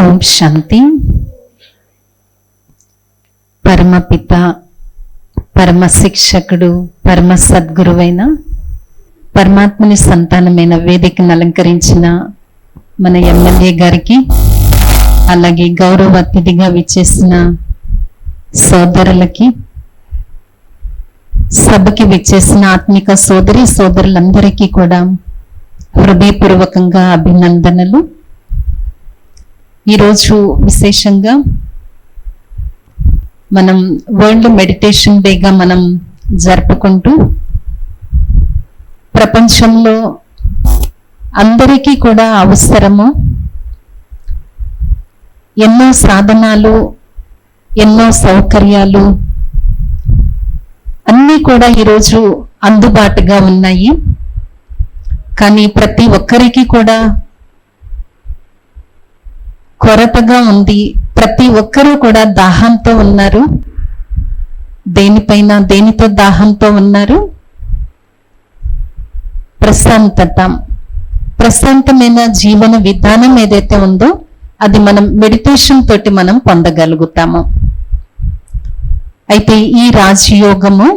ఓం శాంతి. పరమపిత పరమ శిక్షకుడు పరమ సద్గురువైన పరమాత్మని సంతానమైన వేదికను అలంకరించిన మన ఎమ్మెల్యే గారికి అలాగే గౌరవ అతిథిగా విచ్చేసిన సోదరులకి సభకి విచ్చేసిన ఆత్మిక సోదరి సోదరులందరికీ కూడా హృదయపూర్వకంగా అభినందనలు. ఈరోజు విశేషంగా మనం వరల్డ్ మెడిటేషన్ డేగా మనం జరుపుకుంటూ ప్రపంచంలో అందరికీ కూడా అవసరము ఎన్నో సాధనాలు ఎన్నో సౌకర్యాలు అన్నీ కూడా ఈరోజు అందుబాటుగా ఉన్నాయి. కానీ ప్రతి ఒక్కరికి కూడా కొరతగా ఉంది. ప్రతి ఒక్కరూ కూడా దాహంతో ఉన్నారు. దేనిపైన దేనితో దాహంతో ఉన్నారు? ప్రశాంతత. ప్రశాంతమైన జీవన విధానం ఏదైతే ఉందో అది మనం మెడిటేషన్ తోటి మనం పొందగలుగుతాము. అయితే ఈ రాజయోగము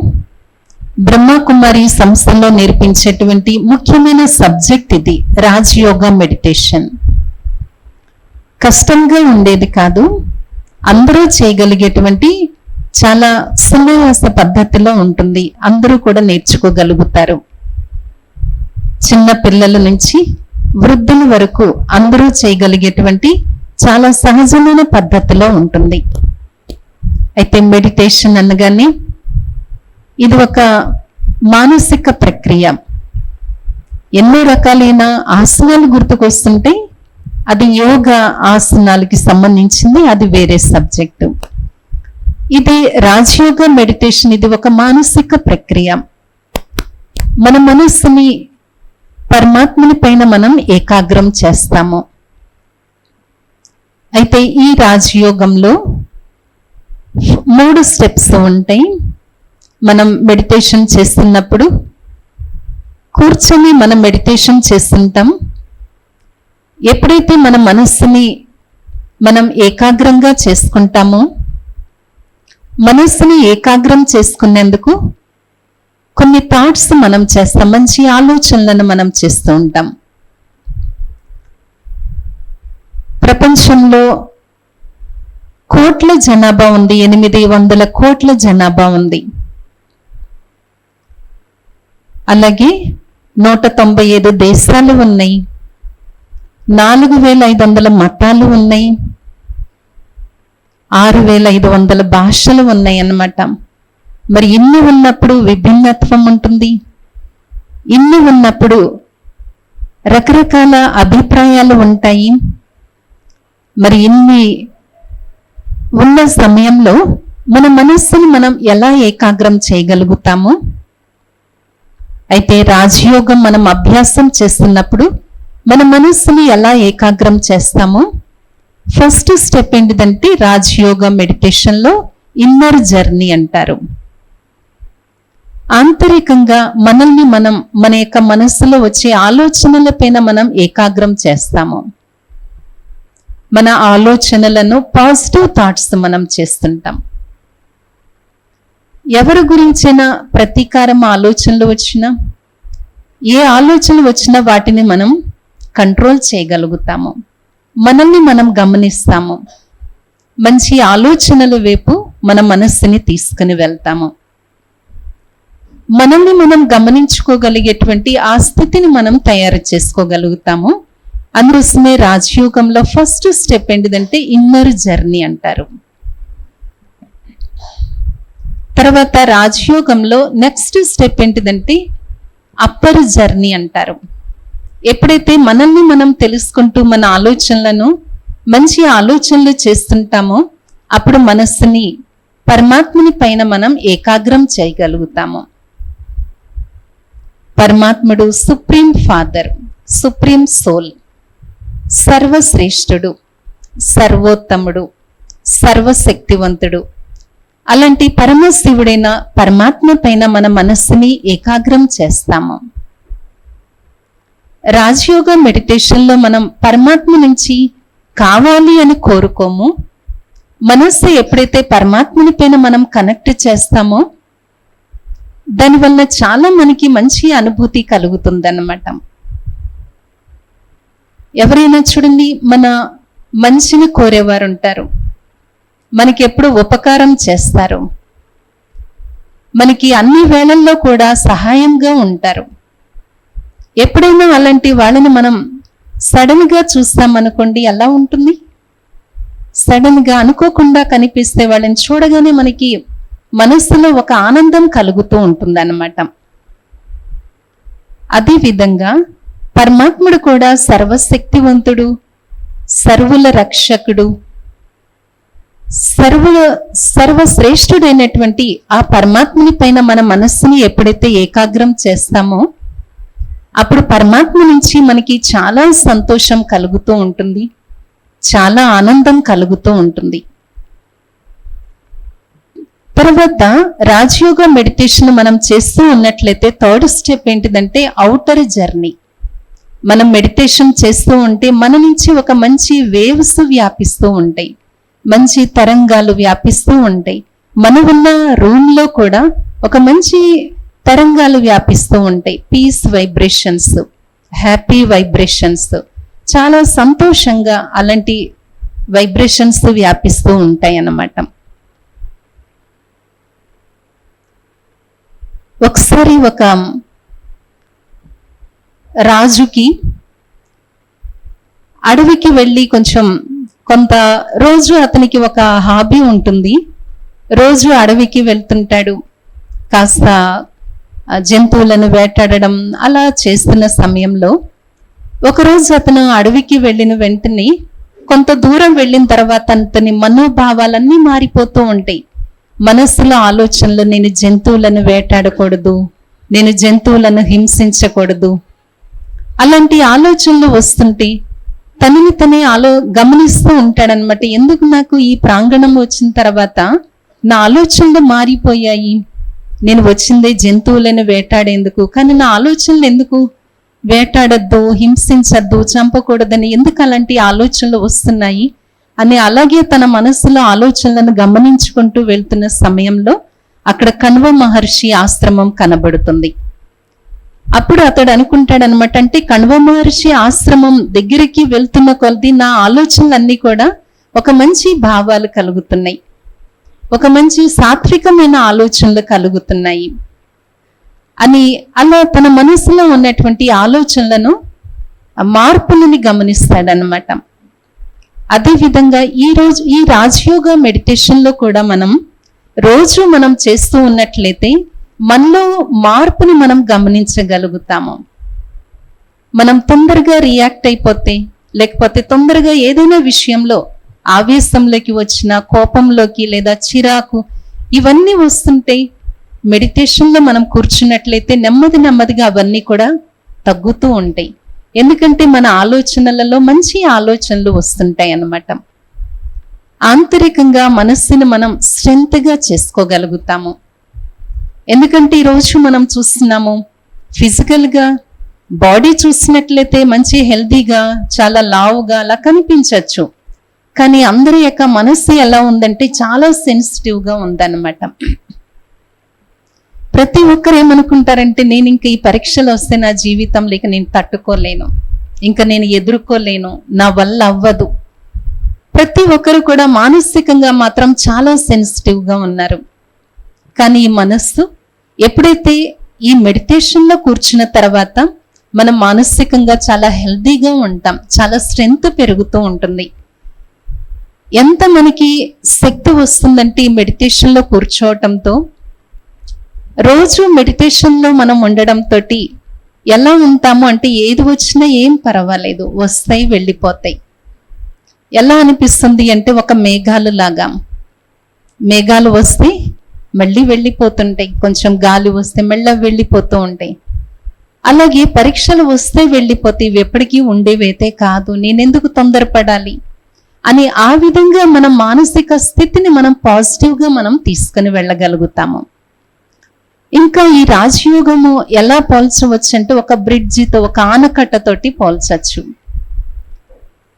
బ్రహ్మకుమారి సంస్థలో నేర్పించేటువంటి ముఖ్యమైన సబ్జెక్ట్ ఇది రాజయోగ మెడిటేషన్ కష్టంగా ఉండేది కాదు. అందరూ చేయగలిగేటువంటి చాలా సునాయాస పద్ధతిలో ఉంటుంది. అందరూ కూడా నేర్చుకోగలుగుతారు. చిన్న పిల్లల నుంచి వృద్ధుల వరకు అందరూ చేయగలిగేటువంటి చాలా సహజమైన పద్ధతిలో ఉంటుంది. అయితే మెడిటేషన్ అనగానే ఇది ఒక మానసిక ప్రక్రియ. ఎన్నో రకాలైన ఆసనాలు గుర్తుకొస్తుంటే అది యోగ ఆసనాలకి సంబంధించింది అది వేరే సబ్జెక్టు. ఇది రాజయోగ మెడిటేషన్ ఇది ఒక మానసిక ప్రక్రియ. మన మనస్సుని పరమాత్మని పైన మనం ఏకాగ్రం చేస్తాము. అయితే ఈ రాజయోగంలో మూడు స్టెప్స్ ఉంటాయి. మనం మెడిటేషన్ చేస్తున్నప్పుడు కూర్చొని మనం మెడిటేషన్ చేస్తుంటాం. ఎప్పుడైతే మన మనస్సుని మనం ఏకాగ్రంగా చేసుకుంటామో మనస్సుని ఏకాగ్రం చేసుకునేందుకు కొన్ని థాట్స్ మనం చేస్తాం మంచి ఆలోచనలను మనం చేస్తూ ఉంటాం. ప్రపంచంలో కోట్ల జనాభా ఉంది ఎనిమిది వందల కోట్ల జనాభా ఉంది. అలాగే నూట తొంభై ఐదు దేశాలు ఉన్నాయి. నాలుగు వేల ఐదు వందల మతాలు ఉన్నాయి. ఆరు వేల ఐదు వందల భాషలు ఉన్నాయి అన్నమాట. మరి ఇన్ని ఉన్నప్పుడు విభిన్నత్వం ఉంటుంది. ఇన్ని ఉన్నప్పుడు రకరకాల అభిప్రాయాలు ఉంటాయి. మరి ఇన్ని ఉన్న సమయంలో మన మనస్సును మనం ఎలా ఏకాగ్రం చేయగలుగుతాము? అయితే రాజయోగం మనం అభ్యాసం చేస్తున్నప్పుడు మన మనస్సుని ఎలా ఏకాగ్రం చేస్తామో ఫస్ట్ స్టెప్ ఏంటిదంటే రాజయోగ మెడిటేషన్లో ఇన్నర్ జర్నీ అంటారు. ఆంతరికంగా మనల్ని మనం మన యొక్క మనస్సులో వచ్చే ఆలోచనల పైన మనం ఏకాగ్రం చేస్తాము. మన ఆలోచనలను పాజిటివ్ థాట్స్ మనం చేస్తుంటాం. ఎవరి గురించైనా ప్రతీకారం ఆలోచనలు వచ్చినా ఏ ఆలోచనలు వచ్చినా వాటిని మనం కంట్రోల్ చేయగలుగుతాము. మనల్ని మనం గమనిస్తాము. మంచి ఆలోచనల వైపు మన మనస్సుని తీసుకుని వెళ్తాము. మనల్ని మనం గమనించుకోగలిగేటువంటి ఆ స్థితిని మనం తయారు చేసుకోగలుగుతాము. అందుకోసమే రాజయోగంలో ఫస్ట్ స్టెప్ ఏంటిదంటే ఇన్నర్ జర్నీ అంటారు. తర్వాత రాజయోగంలో నెక్స్ట్ స్టెప్ ఏంటిదంటే అప్పర్ జర్నీ అంటారు. ఎప్పుడైతే మనల్ని మనం తెలుసుకుంటూ మన ఆలోచనలను మంచి ఆలోచనలు చేస్తుంటామో అప్పుడు మనస్సుని పరమాత్మని పైన మనం ఏకాగ్రం చేయగలుగుతాము. పరమాత్ముడు సుప్రీం ఫాదర్ సుప్రీం సోల్ సర్వశ్రేష్ఠుడు సర్వోత్తముడు సర్వశక్తివంతుడు. అలాంటి పరమశివుడైన పరమాత్మ పైన మన మనస్సుని ఏకాగ్రం చేస్తాము. రాజయోగ మెడిటేషన్లో మనం పరమాత్మ నుంచి కావాలి అని కోరుకోము. మనస్సు ఎప్పుడైతే పరమాత్మని పైన మనం కనెక్ట్ చేస్తామో దానివల్ల చాలా మనకి మంచి అనుభూతి కలుగుతుందన్నమాట. ఎవరైనా చూడండి మన మంచిని కోరేవారు ఉంటారు మనకి ఎప్పుడు ఉపకారం చేస్తారు. మనకి అన్ని వేళల్లో కూడా సహాయంగా ఉంటారు. ఎప్పుడైనా అలాంటి వాళ్ళని మనం సడన్గా చూస్తామనుకోండి ఎలా ఉంటుంది? సడన్గా అనుకోకుండా కనిపిస్తే వాళ్ళని చూడగానే మనకి మనస్సులో ఒక ఆనందం కలుగుతూ ఉంటుందన్నమాట. అదే విధంగా పరమాత్ముడు కూడా సర్వశక్తివంతుడు సర్వుల రక్షకుడు సర్వ సర్వశ్రేష్ఠుడైనటువంటి ఆ పరమాత్మని పైన మన మనస్సుని ఎప్పుడైతే ఏకాగ్రం చేస్తామో అప్పుడు పరమాత్మ నుంచి మనకి చాలా సంతోషం కలుగుతూ ఉంటుంది. చాలా ఆనందం కలుగుతూ ఉంటుంది. తర్వాత రాజయోగ మెడిటేషన్ మనం చేస్తూ ఉన్నట్లయితే థర్డ్ స్టెప్ ఏంటిదంటే అవుటర్ జర్నీ. మనం మెడిటేషన్ చేస్తూ ఉంటే మన నుంచి ఒక మంచి వేవ్స్ వ్యాపిస్తూ ఉంటాయి. మంచి తరంగాలు వ్యాపిస్తూ ఉంటాయి. మనం ఉన్న రూమ్లో కూడా ఒక మంచి తరంగాలు వ్యాపిస్తూ ఉంటాయి. పీస్ వైబ్రేషన్స్ హ్యాపీ వైబ్రేషన్స్ చాలా సంతోషంగా అలాంటి వైబ్రేషన్స్ వ్యాపిస్తూ ఉంటాయి అన్నమాట ఒకసారి ఒక రాజుకి అడవికి వెళ్ళి కొంచెం కొంత రోజు అతనికి ఒక హాబీ ఉంటుంది. రోజు అడవికి వెళ్తుంటాడు. కాస్త జంతువులను వేటాడడం అలా చేస్తున్న సమయంలో ఒకరోజు అతను అడవికి వెళ్ళిన వెంటనే కొంత దూరం వెళ్ళిన తర్వాత అతని మనోభావాలన్నీ మారిపోతూ ఉంటాయి. మనస్సులో ఆలోచనలు నేను జంతువులను వేటాడకూడదు నేను జంతువులను హింసించకూడదు అలాంటి ఆలోచనలు వస్తుంటే తనని తనే ఆలో గమనిస్తూ ఉంటాడనమాట ఎందుకు నాకు ఈ ప్రాంగణం వచ్చిన తర్వాత నా ఆలోచనలు మారిపోయాయి? నేను వచ్చింది జంతువులను వేటాడేందుకు? కానీ నా ఆలోచనలు ఎందుకు? వేటాడద్దు హింసించద్దు చంపకూడదని ఎందుకు అలాంటి ఆలోచనలు వస్తున్నాయి? అని అలాగే తన మనసులో ఆలోచనలను గమనించుకుంటూ వెళ్తున్న సమయంలో అక్కడ కణ్వ మహర్షి ఆశ్రమం కనబడుతుంది. అప్పుడు అతడు అనుకుంటాడనమాట అంటే కణ్వ మహర్షి ఆశ్రమం దగ్గరికి వెళ్తున్న కొలది నా ఆలోచనలన్నీ కూడా ఒక మంచి భావాలు కలుగుతున్నాయి. ఒక మంచి సాత్వికమైన ఆలోచనలు కలుగుతున్నాయి అని అలా తన మనసులో ఉన్నటువంటి ఆలోచనలను మార్పులని గమనిస్తాడనమాట అదేవిధంగా ఈ రోజు ఈ రాజయోగ మెడిటేషన్లో కూడా మనం రోజు మనం చేస్తూ ఉన్నట్లయితే మనలో మార్పుని మనం గమనించగలుగుతాము. మనం తొందరగా రియాక్ట్ అయిపోతే లేకపోతే తొందరగా ఏదైనా విషయంలో ఆవేశంలోకి వచ్చిన కోపంలోకి లేదా చిరాకు ఇవన్నీ వస్తుంటే మెడిటేషన్లో మనం కూర్చున్నట్లయితే నెమ్మది నెమ్మదిగా అవన్నీ కూడా తగ్గుతూ ఉంటాయి. ఎందుకంటే మన ఆలోచనలలో మంచి ఆలోచనలు వస్తుంటాయి అన్నమాట. ఆంతరికంగా మనస్సును మనం స్ట్రెంత్గా చేసుకోగలుగుతాము. ఎందుకంటే ఈరోజు మనం చూస్తున్నాము ఫిజికల్గా బాడీ చూసినట్లయితే మంచి హెల్దీగా చాలా లావుగా అలా కనిపించవచ్చు. కానీ అందరి యొక్క మనస్సు ఎలా ఉందంటే చాలా సెన్సిటివ్గా ఉందన్నమాట. ప్రతి ఒక్కరు ఏమనుకుంటారంటే నేను ఇంకా ఈ పరీక్షలు వస్తే నా జీవితం లేక నేను తట్టుకోలేను. ఇంకా నేను ఎదుర్కోలేను. నా వల్ల అవ్వదు. ప్రతి ఒక్కరు కూడా మానసికంగా మాత్రం చాలా సెన్సిటివ్గా ఉన్నారు. కానీ ఈ మనస్సు ఎప్పుడైతే ఈ మెడిటేషన్లో కూర్చున్న తర్వాత మనం మానసికంగా చాలా హెల్దీగా ఉంటాం. చాలా స్ట్రెంగ్త్ పెరుగుతూ ఉంటుంది. ఎంత మనకి శక్తి వస్తుందంటే ఈ మెడిటేషన్లో కూర్చోవటంతో? రోజు మెడిటేషన్లో మనం ఉండడంతో ఎలా ఉంటాము అంటే ఏది వచ్చినా ఏం పర్వాలేదు వస్తాయి వెళ్ళిపోతాయి. ఎలా అనిపిస్తుంది అంటే ఒక మేఘాలు లాగా. మేఘాలు వస్తే మళ్ళీ వెళ్ళిపోతుంటాయి కొంచెం గాలి వస్తే మళ్ళీ వెళ్ళిపోతూ ఉంటాయి. అలాగే పరీక్షలు వస్తే వెళ్ళిపోతాయి ఇవి ఎప్పటికీ ఉండేవైతే కాదు నేనెందుకు తొందరపడాలి? అని ఆ విధంగా మనం మానసిక స్థితిని మనం పాజిటివ్గా మనం తీసుకుని వెళ్ళగలుగుతాము. ఇంకా ఈ రాజయోగము ఎలా పోల్చవచ్చు అంటే ఒక బ్రిడ్జితో ఒక ఆనకట్టతోటి పోల్చచ్చు.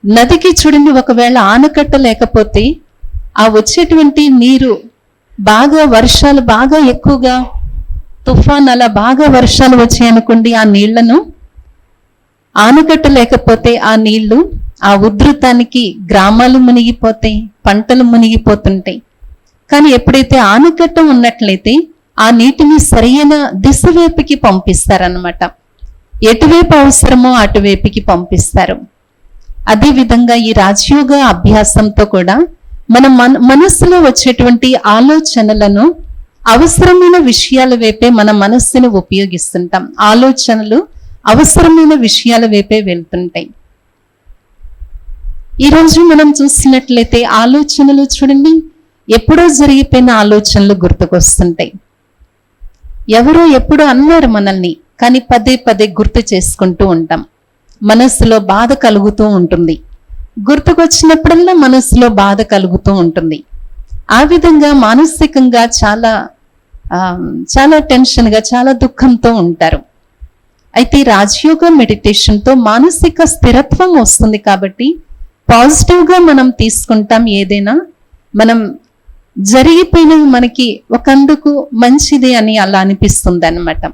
నదికి చూడండి ఒకవేళ ఆనకట్ట లేకపోతే ఆ వచ్చేటువంటి నీరు బాగా వర్షాలు బాగా ఎక్కువగా తుఫాన్ అలా బాగా వర్షాలు వచ్చాయనుకోండి ఆ నీళ్ళను ఆనకట్ట లేకపోతే ఆ నీళ్ళు ఆ ఉధృతానికి గ్రామాలు మునిగిపోతాయి పంటలు మునిగిపోతుంటాయి. కానీ ఎప్పుడైతే ఆనకట్ట ఉన్నట్లయితే ఆ నీటిని సరైన దిశ వైపుకి పంపిస్తారనమాట ఎటువైపు అవసరమో అటువైపుకి పంపిస్తారు. అదేవిధంగా ఈ రాజయోగ అభ్యాసంతో కూడా మన మన మనస్సులో వచ్చేటువంటి ఆలోచనలను అవసరమైన విషయాల వైపే మన మనస్సును ఉపయోగిస్తుంటాం. ఆలోచనలు అవసరమైన విషయాల వైపే వెళ్తుంటాయి. ఈరోజు మనం చూసినట్లయితే ఆలోచనలు చూడండి. ఎప్పుడో జరిగిపోయిన ఆలోచనలు గుర్తుకొస్తుంటాయి. ఎవరో ఎప్పుడో అన్నారు మనల్ని కానీ పదే పదే గుర్తు చేసుకుంటూ ఉంటాం. మనస్సులో బాధ కలుగుతూ ఉంటుంది. గుర్తుకొచ్చినప్పుడల్లా మనస్సులో బాధ కలుగుతూ ఉంటుంది. ఆ విధంగా మానసికంగా చాలా చాలా టెన్షన్గా చాలా దుఃఖంతో ఉంటారు. అయితే రాజయోగ మెడిటేషన్తో మానసిక స్థిరత్వం వస్తుంది కాబట్టి పాజిటివ్గా మనం తీసుకుంటాం ఏదైనా మనం జరిగిపోయినవి మనకి ఒకందుకు మంచిది అని అలా అనిపిస్తుంది అనమాట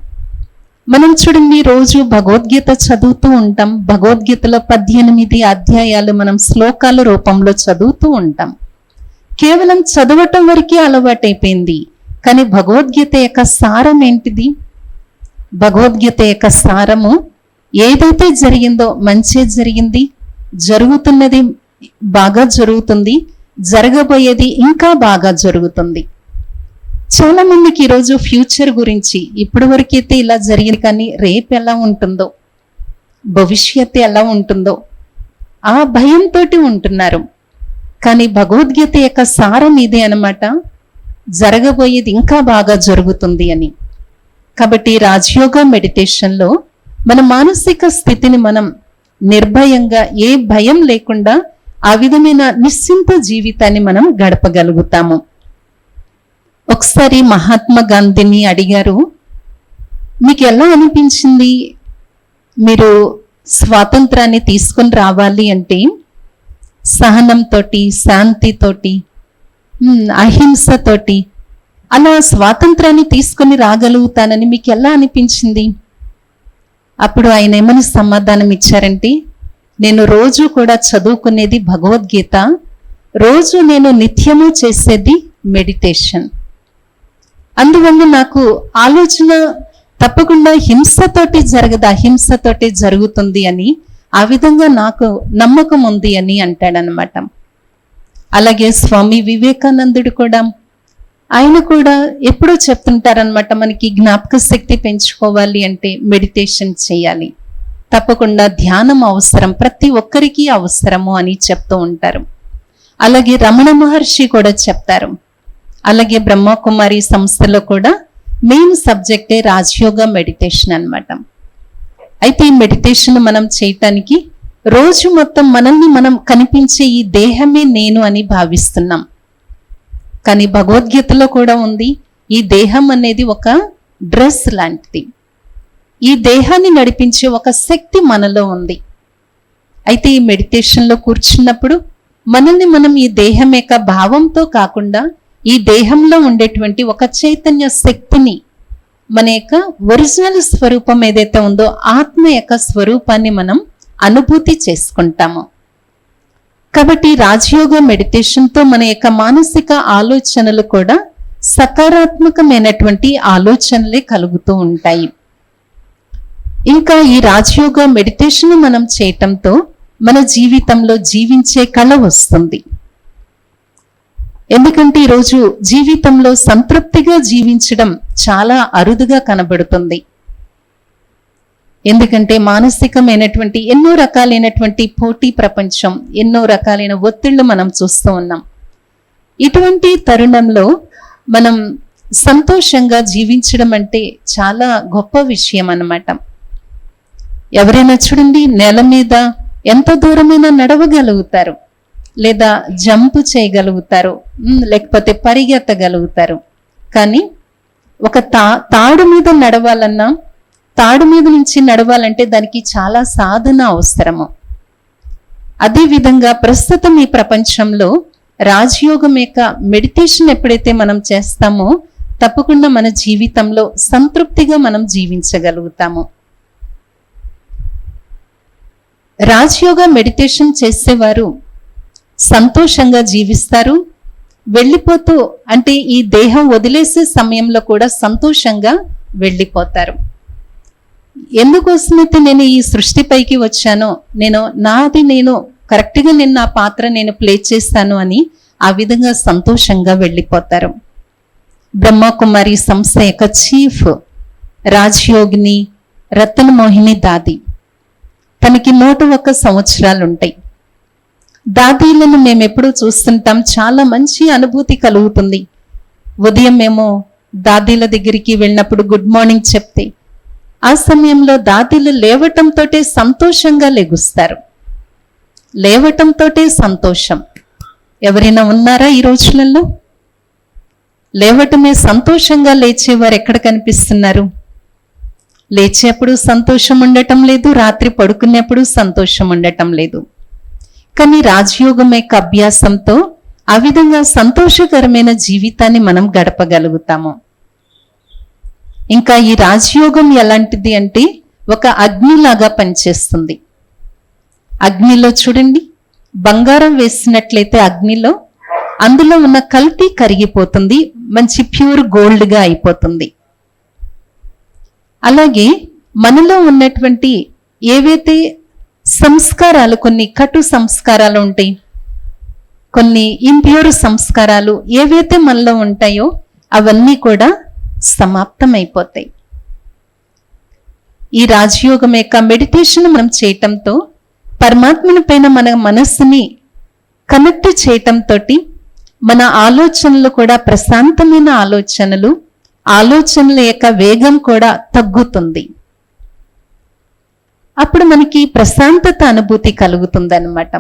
మనం చూడండి రోజు భగవద్గీత చదువుతూ ఉంటాం. భగవద్గీతలో పద్దెనిమిది అధ్యాయాలు మనం శ్లోకాల రూపంలో చదువుతూ ఉంటాం. కేవలం చదవటం వరకే అలవాటైపోయింది. కానీ భగవద్గీత యొక్క సారం ఏంటిది? భగవద్గీత యొక్క సారము ఏదైతే జరిగిందో మంచి జరిగింది. జరుగుతున్నది బాగా జరుగుతుంది జరగబోయేది ఇంకా బాగా జరుగుతుంది. చాలా మందికి ఈరోజు ఫ్యూచర్ గురించి ఇప్పటి వరకైతే ఇలా జరిగింది కానీ రేపు ఎలా ఉంటుందో భవిష్యత్తు ఎలా ఉంటుందో ఆ భయంతో ఉంటున్నారు. కానీ భగవద్గీత యొక్క సారం ఇదే అన్నమాట జరగబోయేది ఇంకా బాగా జరుగుతుంది అని. కాబట్టి రాజయోగ మెడిటేషన్లో మన మానసిక స్థితిని మనం నిర్భయంగా ఏ భయం లేకుండా ఆ విధమైన నిశ్చింత జీవితాన్ని మనం గడపగలుగుతాము. ఒకసారి మహాత్మా గాంధీని అడిగారు మీకు ఎలా అనిపించింది? మీరు స్వాతంత్రాన్ని తీసుకొని రావాలి అంటే సహనంతోటి శాంతితోటి అహింసతోటి అలా స్వాతంత్రాన్ని తీసుకొని రాగలుగుతానని మీకు ఎలా అనిపించింది? అప్పుడు ఆయన ఏమని సమాధానం ఇచ్చారంటే నేను రోజు కూడా చదువుకునేది భగవద్గీత రోజు నేను నిత్యము చేసేది మెడిటేషన్. అందువల్ల నాకు ఆలోచన తప్పకుండా హింసతోటి జరగదు అహింసతోటి జరుగుతుంది అని ఆ విధంగా నాకు నమ్మకం ఉంది అని అంటాడనమాట అలాగే స్వామి వివేకానందుడు కూడా ఆయన కూడా ఎప్పుడో చెప్తుంటారనమాట మనకి జ్ఞాపక శక్తి పెంచుకోవాలి అంటే మెడిటేషన్ చేయాలి. తప్పకుండా ధ్యానం అవసరం ప్రతి ఒక్కరికి అవసరము అని చెప్తూ ఉంటారు. అలాగే రమణ మహర్షి కూడా చెప్తారు. అలాగే బ్రహ్మకుమారి సంస్థలో కూడా మెయిన్ సబ్జెక్టే రాజయోగ మెడిటేషన్ అనమాట అయితే ఈ మెడిటేషన్ మనం చేయటానికి రోజు మొత్తం మనల్ని మనం కనిపించే ఈ దేహమే నేను అని భావిస్తున్నాం. కానీ భగవద్గీతలో కూడా ఉంది ఈ దేహం అనేది ఒక డ్రెస్ లాంటిది. ఈ దేహాన్ని నడిపించే ఒక శక్తి మనలో ఉంది. అయితే ఈ మెడిటేషన్లో కూర్చున్నప్పుడు మనల్ని మనం ఈ దేహం యొక్క భావంతో కాకుండా ఈ దేహంలో ఉండేటువంటి ఒక చైతన్య శక్తిని మన యొక్క ఒరిజినల్ స్వరూపం ఏదైతే ఉందో ఆత్మ యొక్క స్వరూపాన్ని మనం అనుభూతి చేసుకుంటాము. కాబట్టి రాజయోగ మెడిటేషన్తో మన యొక్క మానసిక ఆలోచనలు కూడా సకారాత్మకమైనటువంటి ఆలోచనలే కలుగుతూ ఉంటాయి. ఇంకా ఈ రాజయోగ మెడిటేషన్ మనం చేయటంతో మన జీవితంలో జీవించే కళ వస్తుంది. ఎందుకంటే ఈరోజు జీవితంలో సంతృప్తిగా జీవించడం చాలా అరుదుగా కనబడుతుంది. ఎందుకంటే మానసికమైనటువంటి ఎన్నో రకాలైనటువంటి పోటీ ప్రపంచం ఎన్నో రకాలైన ఒత్తిళ్ళు మనం చూస్తూ ఉన్నాం. ఇటువంటి తరుణంలో మనం సంతోషంగా జీవించడం అంటే చాలా గొప్ప విషయం అన్నమాట. ఎవరైనా చూడండి నేల మీద ఎంత దూరమైనా నడవగలుగుతారు లేదా జంప్ చేయగలుగుతారు లేకపోతే పరిగెత్తగలుగుతారు. కానీ ఒక తా తాడు మీద నడవాలన్నా తాడు మీద నుంచి నడవాలంటే దానికి చాలా సాధన అవసరము. అదేవిధంగా ప్రస్తుతం ఈ ప్రపంచంలో రాజయోగం యొక్క మెడిటేషన్ ఎప్పుడైతే మనం చేస్తామో తప్పకుండా మన జీవితంలో సంతృప్తిగా మనం జీవించగలుగుతాము. రాజయోగ మెడిటేషన్ చేసేవారు సంతోషంగా జీవిస్తారు. వెళ్ళిపోతూ అంటే ఈ దేహం వదిలేసే సమయంలో కూడా సంతోషంగా వెళ్ళిపోతారు. ఎందుకోసమైతే నేను ఈ సృష్టిపైకి వచ్చానో నేను నాది నేను కరెక్ట్గా నేను నా పాత్ర నేను ప్లే చేస్తాను అని ఆ విధంగా సంతోషంగా వెళ్ళిపోతారు. బ్రహ్మకుమారి సంస్థ యొక్క చీఫ్ రాజయోగిని రతనమోహిని దాది. తనకి నూట ఒక్క సంవత్సరాలు ఉంటాయి దాదీలను మేము ఎప్పుడూ చూస్తుంటాం. చాలా మంచి అనుభూతి కలుగుతుంది. ఉదయం మేము దాదీల దగ్గరికి వెళ్ళినప్పుడు గుడ్ మార్నింగ్ చెప్తే ఆ సమయంలో దాతీలు లేవటంతోటే సంతోషంగా లెగుస్తారు. లేవటంతోటే సంతోషం. ఎవరైనా ఉన్నారా ఈ రోజులలో? లేవటమే సంతోషంగా లేచేవారు ఎక్కడ కనిపిస్తున్నారు? లేచేప్పుడు సంతోషం ఉండటం లేదు రాత్రి పడుకునేప్పుడు సంతోషం ఉండటం లేదు. కానీ రాజయోగం యొక్క అభ్యాసంతో ఆ విధంగా సంతోషకరమైన జీవితాన్ని మనం గడపగలుగుతాము. ఇంకా ఈ రాజయోగం ఎలాంటిది అంటే ఒక అగ్నిలాగా పనిచేస్తుంది. అగ్నిలో చూడండి బంగారం వేసినట్లయితే అగ్నిలో అందులో ఉన్న కల్తీ కరిగిపోతుంది మంచి ప్యూర్ గోల్డ్గా అయిపోతుంది. అలాగే మనలో ఉన్నటువంటి ఏవైతే సంస్కారాలు కొన్ని కటు సంస్కారాలు ఉంటాయి కొన్ని ఇంప్యూర్ సంస్కారాలు ఏవైతే మనలో ఉంటాయో అవన్నీ కూడా సమాప్తమైపోతాయి. ఈ రాజయోగం యొక్క మెడిటేషన్ మనం చేయటంతో పరమాత్మని పైన మన మనస్సుని కనెక్ట్ చేయటంతో మన ఆలోచనలు కూడా ప్రశాంతమైన ఆలోచనలు ఆలోచనల యొక్క వేగం కూడా తగ్గుతుంది. అప్పుడు మనకి ప్రశాంతత అనుభూతి కలుగుతుందనమాట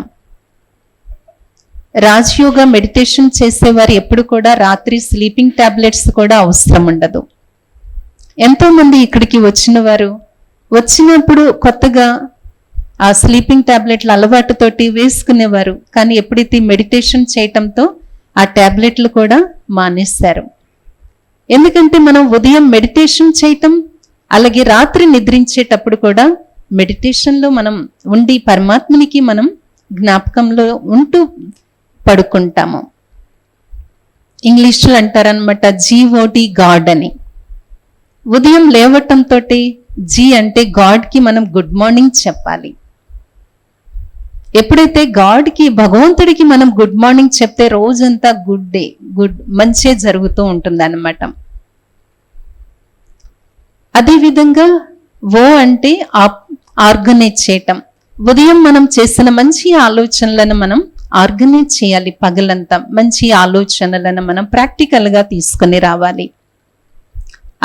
రాజయోగ మెడిటేషన్ చేసేవారు ఎప్పుడు కూడా రాత్రి స్లీపింగ్ టాబ్లెట్స్ కూడా అవసరం ఉండదు. ఎంతోమంది ఇక్కడికి వచ్చిన వారు వచ్చినప్పుడు కొత్తగా ఆ స్లీపింగ్ ట్యాబ్లెట్ల అలవాటుతోటి వేసుకునేవారు కానీ ఎప్పుడైతే మెడిటేషన్ చేయటంతో ఆ టాబ్లెట్లు కూడా మానేశారు. ఎందుకంటే మనం ఉదయం మెడిటేషన్ చేయటం అలాగే రాత్రి నిద్రించేటప్పుడు కూడా మెడిటేషన్లో మనం ఉండి పరమాత్మనికి మనం జ్ఞాపకంలో ఉంటూ పడుకుంటాము. ఇంగ్లీష్లో అంటారనమాట జీఓటి గాడ్ అని. ఉదయం లేవటంతో జీ అంటే గాడ్కి మనం గుడ్ మార్నింగ్ చెప్పాలి. ఎప్పుడైతే గాడ్కి భగవంతుడికి మనం గుడ్ మార్నింగ్ చెప్తే రోజంతా గుడ్ డే గుడ్ మంచే జరుగుతూ ఉంటుంది అనమాట అదేవిధంగా ఓ అంటే ఆర్గనైజ్ చేయటం. ఉదయం మనం చేసిన మంచి ఆలోచనలను మనం ఆర్గనైజ్ చేయాలి పగలంతా. మంచి ఆలోచనలను మనం ప్రాక్టికల్గా తీసుకొని రావాలి.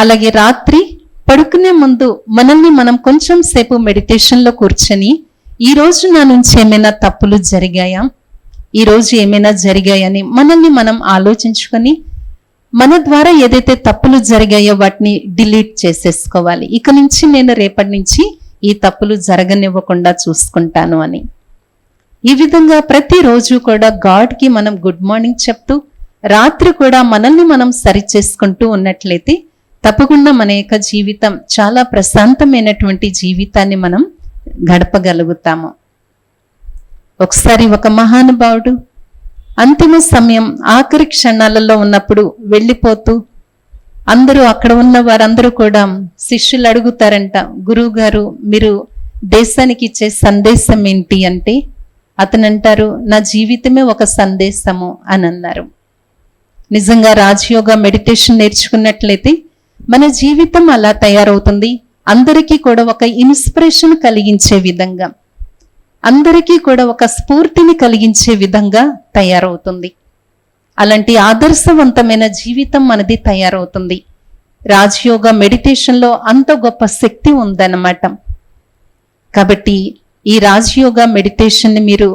అలాగే రాత్రి పడుకునే ముందు మనల్ని మనం కొంచెం సేపు మెడిటేషన్లో కూర్చొని ఈ రోజు నా నుంచి ఏమైనా తప్పులు జరిగాయా? ఈ రోజు ఏమైనా జరిగాయని మనల్ని మనం ఆలోచించుకొని మన ద్వారా ఏదైతే తప్పులు జరిగాయో వాటిని డిలీట్ చేసేసుకోవాలి. ఇక నుంచి నేను రేపటి నుంచి ఈ తప్పులు జరగనివ్వకుండా చూసుకుంటాను అని. ఈ విధంగా ప్రతిరోజు కూడా గాడ్కి మనం గుడ్ మార్నింగ్ చెప్తూ రాత్రి కూడా మనల్ని మనం సరి చేసుకుంటూ ఉన్నట్లయితే తప్పకుండా మన యొక్క జీవితం చాలా ప్రశాంతమైనటువంటి జీవితాన్ని మనం గడపగలుగుతాము. ఒకసారి ఒక మహానుభావుడు అంతిమ సమయం ఆఖరి క్షణాలలో ఉన్నప్పుడు వెళ్ళిపోతూ అందరూ అక్కడ ఉన్న వారందరూ కూడా శిష్యులు అడుగుతారంట గురువు గారు మీరు దేశానికి ఇచ్చే సందేశం ఏంటి? అంటే అతను అంటారు నా జీవితమే ఒక సందేశము అని అన్నారు నిజంగా రాజయోగ మెడిటేషన్ నేర్చుకున్నట్లయితే మన జీవితం అలా తయారవుతుంది. అందరికీ కూడా ఒక ఇన్స్పిరేషన్ కలిగించే విధంగా అందరికీ కూడా ఒక స్ఫూర్తిని కలిగించే విధంగా తయారవుతుంది. అలాంటి ఆదర్శవంతమైన జీవితం మనది తయారవుతుంది. రాజయోగ మెడిటేషన్లో అంత గొప్ప శక్తి ఉందన్నమాట. కాబట్టి ఈ రాజయోగ మెడిటేషన్ని మీరు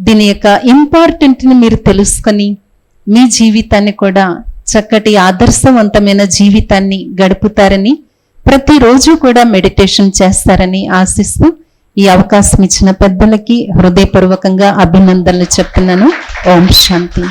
దీని యొక్క ఇంపార్టెంట్ని మీరు తెలుసుకొని మీ జీవితాన్ని కూడా చక్కటి ఆదర్శవంతమైన జీవితాన్ని గడుపుతారని ప్రతిరోజు కూడా మెడిటేషన్ చేస్తారని ఆశిస్తూ ఈ అవకాశం ఇచ్చిన పెద్దలకి హృదయపూర్వకంగా అభినందనలు చెప్తున్నాను. ఓం శాంతి.